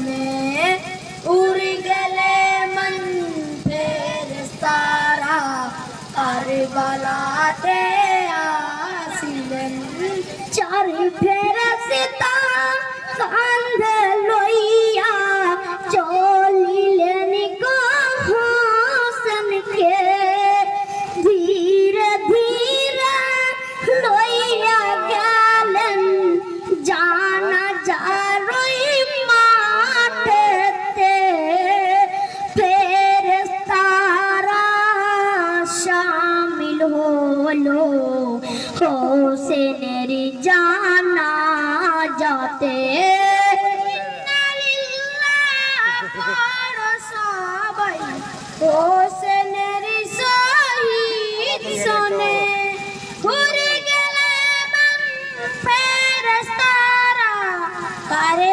শুনে উড়ে গেলে মন ফেরেস্তারা কারবালাতে আসিলেন চার ফেরেস্তা কান্ধে হোসেনের জানা যাতে সবাই হোসেনের শহীদ শোনে। ঘুরে গেলে ফেরেস্তারা কারে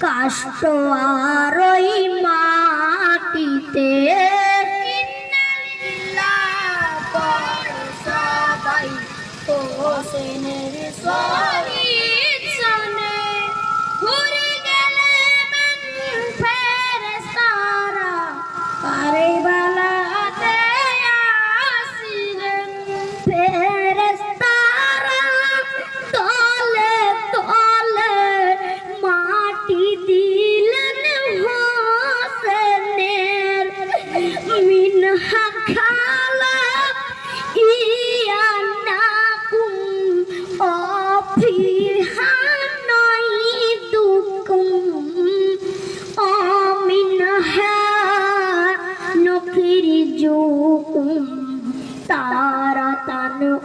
কাষ্ট আর ওই মাটিতে। সবাই হোসেনের শহীদ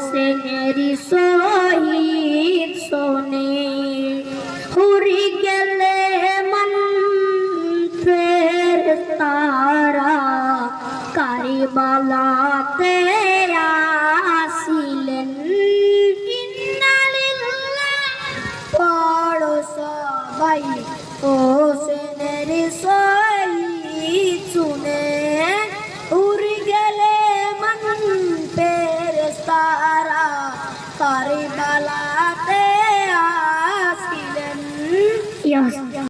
হোসেনের শহীদ শোনে ঘুরে গেলে মন তারা কারিবালাতে তারা তারে বালা